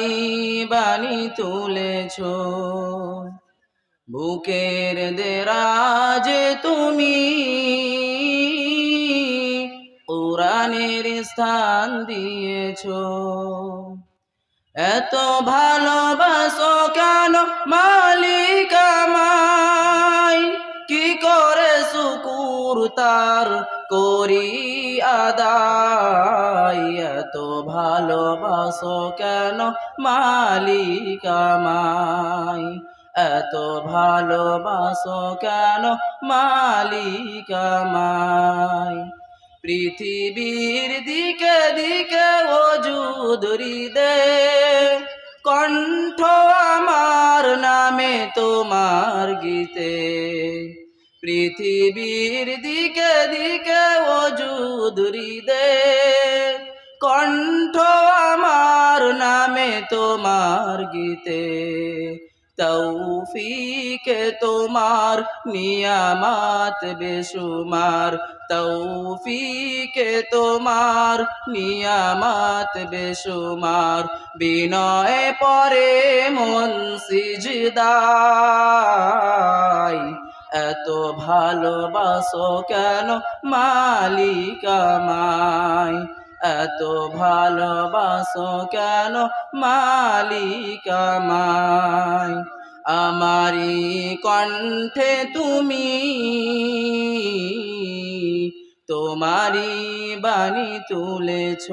তোমারি বাণী তুলেছ। বুকের দেরাজে তুমি কোরআনের স্থান দিয়েছ। এত ভালোবাসো কেন মালিক? তার করি আদায়। এত ভালোবাসো কেন মালিক আমায়? এত ভালোবাসো কেন মালিক আমায়? পৃথিবীর দিকে দিকে ওজুদ হৃদে কণ্ঠ আমার নামে তোমার গীতে। পৃথিবীর দিকে দিকে ওজুদ হৃদে কণ্ঠ আমার নামে তোমার গীতে, তৌফিকে তোমার নিয়ামাত বেশুমার, তৌফিকে তোমার নিয়ামাত বেশুমার, বিনয় পরে মন সিজদায়। এত ভালোবাসো কেন মালিক আমায় এত ভালোবাসো কেন মালিক আমায় আমারি কণ্ঠে তুমি, তোমারি বাণী তুলেছ।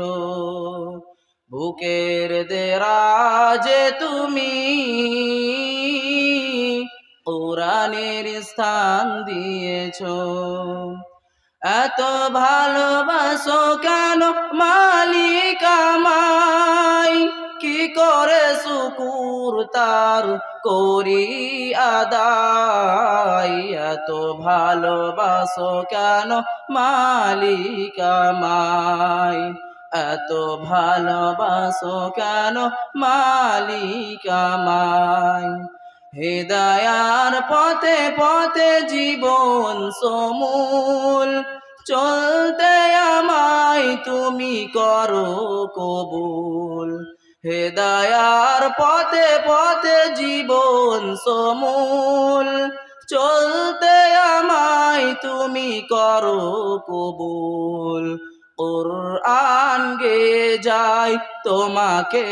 বুকের দেরাজে তুমি পুরাণের স্থান দিয়েছ। এত ভালোবাসো কেন মালিক আমায় কি করে শুকুর তার করি আদায়? এত ভালোবাসো কেন মালিক আমায় এত ভালোবাসো কেন মালিক আমায় হেদায়ার পথে পথে জীবন সমূল। চলতে আমায় তুমি করো কবুল। হেদায়ার পথে পথে জীবন সমূল। চলতে আমায় তুমি করো কবুল। কোরআন গে যাই, তোমাকে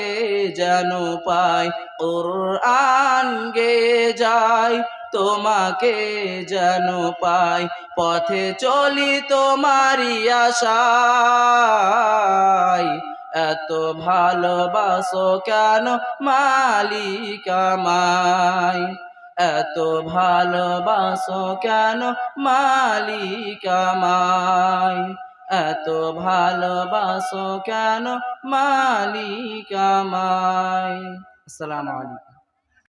যেন পাই। কোরআন গে যাই, তোমাকে যেন পাই। পথে চলি তোমারি আশায়। এত ভালোবাসো কেন মালিক আমায়? এত ভালোবাসো কেন মালিক আমায়? এত ভালোবাসো কেন মালিক আমায়? আসসালামু আলাইকুম।